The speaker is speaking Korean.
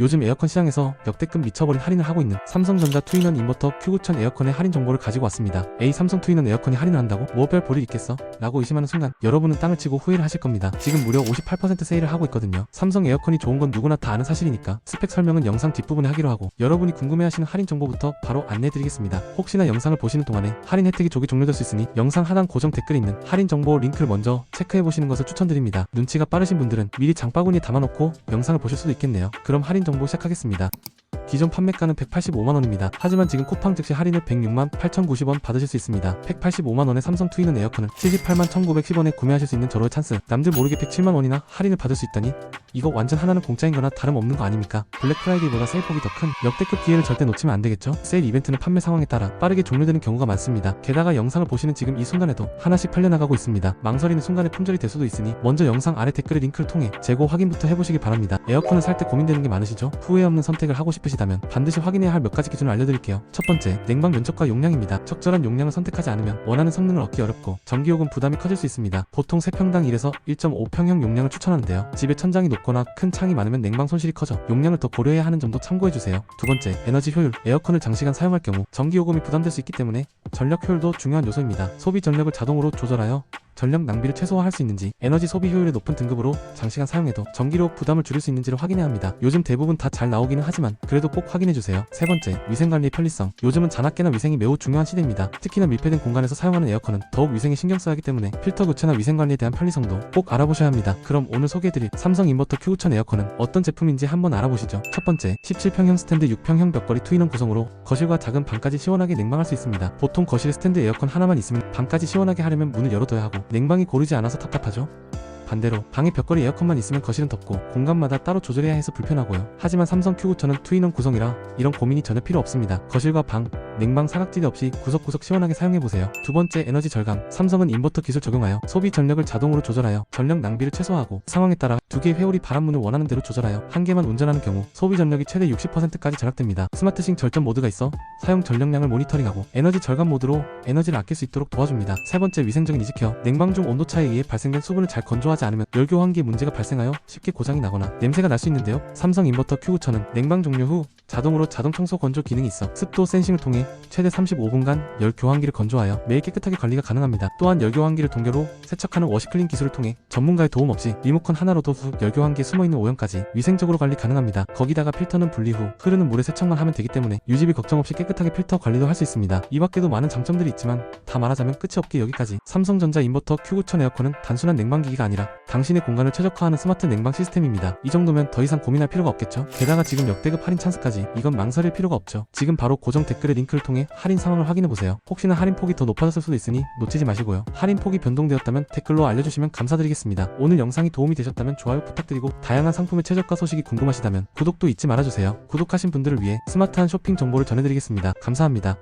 요즘 에어컨 시장에서 역대급 미쳐버린 할인을 하고 있는 삼성전자 투인원 인버터 Q9000 에어컨의 할인 정보를 가지고 왔습니다. A 삼성 투인원 에어컨이 할인을 한다고? 뭐별 볼일 있겠어? 라고 의심하는 순간 여러분은 땅을 치고 후회를 하실 겁니다. 지금 무려 58% 세일을 하고 있거든요. 삼성 에어컨이 좋은 건 누구나 다 아는 사실이니까 스펙 설명은 영상 뒷부분에 하기로 하고 여러분이 궁금해하시는 할인 정보부터 바로 안내드리겠습니다. 혹시나 영상을 보시는 동안에 할인 혜택이 조기 종료될 수 있으니 영상 하단 고정 댓글에 있는 할인 정보 링크를 먼저 체크해 보시는 것을 추천드립니다. 눈치가 빠르신 분들은 미리 장바구니에 담아놓고 영상을 보실 수도 있겠네요. 그럼 할인 정보 시작하겠습니다. 기존 판매가는 185만원입니다. 하지만 지금 쿠팡 즉시 할인을 106만 8,090원 받으실 수 있습니다. 185만원에 삼성 투이는 에어컨을 78만 1,910원에 구매하실 수 있는 절호의 찬스. 남들 모르게 107만원이나 할인을 받을 수 있다니 이거 완전 하나는 공짜인 거나 다름없는 거 아닙니까? 블랙 프라이데이보다 세일 폭이 더 큰 역대급 기회를 절대 놓치면 안 되겠죠? 세일 이벤트는 판매 상황에 따라 빠르게 종료되는 경우가 많습니다. 게다가 영상을 보시는 지금 이 순간에도 하나씩 팔려나가고 있습니다. 망설이는 순간에 품절이 될 수도 있으니 먼저 영상 아래 댓글의 링크를 통해 재고 확인부터 해보시기 바랍니다. 에어컨을 살 때 고민되는 게 많으시죠? 후회 없는 선택을 하고 싶으시다면 반드시 확인해야 할 몇 가지 기준을 알려드릴게요. 첫 번째, 냉방 면적과 용량입니다. 적절한 용량을 선택하지 않으면 원하는 성능을 얻기 어렵고 전기요금 부담이 커질 수 있습니다. 보통 3평당 1에서 1.5평형 용량을 추천하는데요. 집에 천장이 높 거나 큰 창이 많으면 냉방 손실이 커져 용량을 더 고려해야 하는 점도 참고해주세요. 두 번째, 에너지 효율. 에어컨을 장시간 사용할 경우 전기 요금이 부담될 수 있기 때문에 전력 효율도 중요한 요소입니다. 소비 전력을 자동으로 조절하여 전력 낭비를 최소화할 수 있는지 에너지 소비 효율이 높은 등급으로 장시간 사용해도 전기료 부담을 줄일 수 있는지를 확인해야 합니다. 요즘 대부분 다 잘 나오기는 하지만 그래도 꼭 확인해주세요. 세 번째, 위생관리의 편리성. 요즘은 자나깨나 위생이 매우 중요한 시대입니다. 특히나 밀폐된 공간에서 사용하는 에어컨은 더욱 위생에 신경 써야 하기 때문에 필터 교체나 위생관리에 대한 편리성도 꼭 알아보셔야 합니다. 그럼 오늘 소개해드릴 삼성 인버터 Q9000 에어컨은 어떤 제품인지 한번 알아보시죠. 첫 번째, 17평형 스탠드 6평형 벽걸이 투인원 구성으로 거실과 작은 방까지 시원하게 냉방할 수 있습니다. 보통 거실에 스탠드 에어컨 하나만 있으면 방까지 시원하게 하려면 문을 열어둬야 하고 냉방이 고르지 않아서 답답하죠. 반대로 방에 벽걸이 에어컨만 있으면 거실은 덥고 공간마다 따로 조절해야 해서 불편하고요. 하지만 삼성 Q9000은 투인원 구성이라 이런 고민이 전혀 필요 없습니다. 거실과 방, 냉방 사각지대 없이 구석구석 시원하게 사용해보세요. 두 번째 에너지 절감. 삼성은 인버터 기술 적용하여 소비 전력을 자동으로 조절하여 전력 낭비를 최소화하고 상황에 따라 두 개의 회오리 바람문을 원하는 대로 조절하여 한 개만 운전하는 경우 소비 전력이 최대 60%까지 절약됩니다. 스마트싱 절전 모드가 있어 사용 전력량을 모니터링하고 에너지 절감 모드로 에너지를 아낄 수 있도록 도와줍니다. 세 번째 위생적인 이지케어. 냉방 중 온도 차에 의해 발생된 수분을 잘 건조하지 않으면 열 교 환기에 문제가 발생하여 쉽게 고장이 나거나 냄새가 날 수 있는데요. 삼성 인버터 Q9000은 냉방 종료 후 자동으로 자동 청소 건조 기능이 있어 습도 센싱을 통해 최대 35분간 열 교환기를 건조하여 매일 깨끗하게 관리가 가능합니다. 또한 열 교환기를 동결로 세척하는 워시클린 기술을 통해 전문가의 도움 없이 리모컨 하나로도 후열 교환기에 숨어있는 오염까지 위생적으로 관리 가능합니다. 거기다가 필터는 분리 후 흐르는 물에 세척만 하면 되기 때문에 유지비 걱정 없이 깨끗하게 필터 관리도 할 수 있습니다. 이 밖에도 많은 장점들이 있지만 다 말하자면 끝이 없게 여기까지 삼성전자 인버터 Q9000 에어컨은 단순한 냉방기기가 아니라 당신의 공간을 최적화하는 스마트 냉방 시스템입니다. 이 정도면 더 이상 고민할 필요가 없겠죠? 게다가 지금 역대급 할인 찬스까지 이건 망설일 필요가 없죠. 지금 바로 고정 댓글의 링크를 통해 할인 상황을 확인해보세요. 혹시나 할인 폭이 더 높아졌을 수도 있으니 놓치지 마시고요. 할인 폭이 변동되었다면 댓글로 알려주시면 감사드리겠습니다. 오늘 영상이 도움이 되셨다면 좋아요 부탁드리고 다양한 상품의 최저가 소식이 궁금하시다면 구독도 잊지 말아주세요. 구독하신 분들을 위해 스마트한 쇼핑 정보를 전해드리겠습니다. 감사합니다.